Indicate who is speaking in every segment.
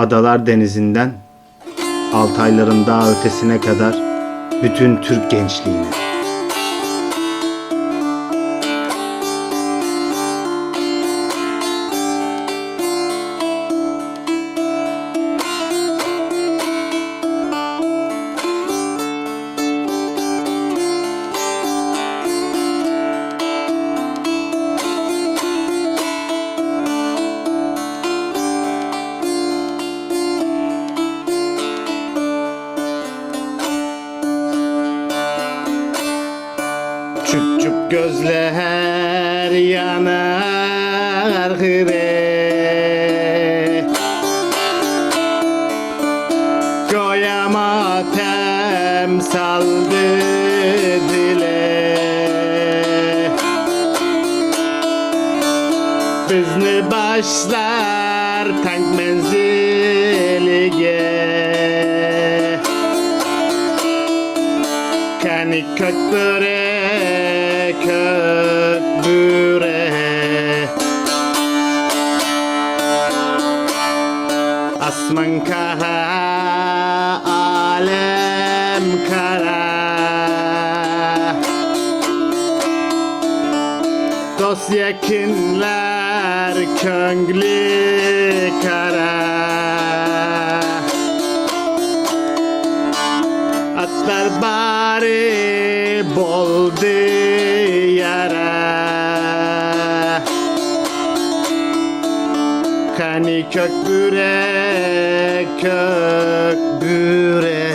Speaker 1: Adalar Denizi'nden Altayların daha ötesine kadar bütün Türk gençliğine. Çüp gözler yanar hire Koyama tem saldı dile. Bizni başlar tank menzilige Kani kök büre, kök büre Asman kaha, alem kara. Dost yakınlar köngli kara. Atlar bari boldu yara Kani kök büre, kök büre.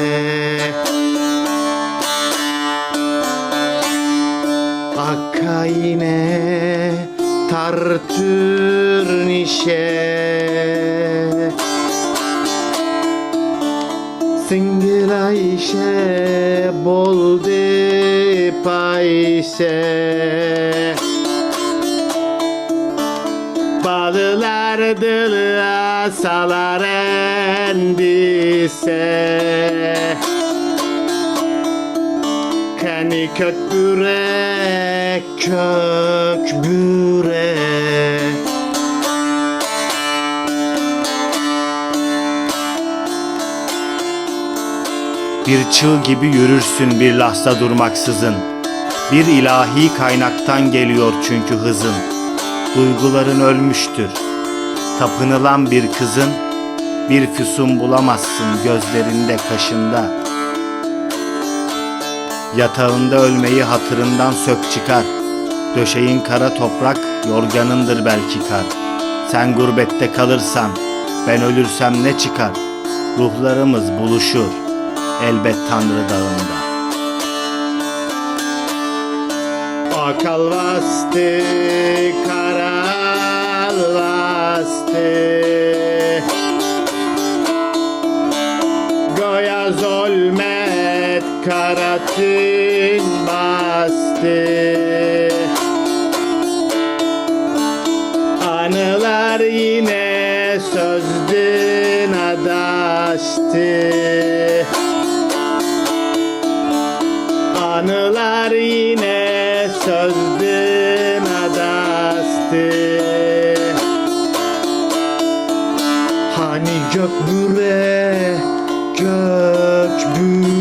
Speaker 1: Akka yine tartır nişe. Singil Ayşe boldu payse Balılar dılı salar endise. Kani kök büre, kök büre Bir çığ gibi yürürsün bir lahza durmaksızın. Bir ilahi kaynaktan geliyor çünkü hızın. Duyguların ölmüştür. Tapınılan bir kızın bir füsun bulamazsın gözlerinde kaşında. Yatağında ölmeyi hatırından sök çıkar. Döşeğin kara toprak yorganındır belki kar. Sen gurbette kalırsan ben ölürsem ne çıkar? Ruhlarımız buluşur elbet Tanrı dağında. Çal bastı, karal bastı Goya zulmet karatın bastı. Anılar yine sözdün adaştı. Anılar yine sözdüm adastı. Hani gök büre gök büre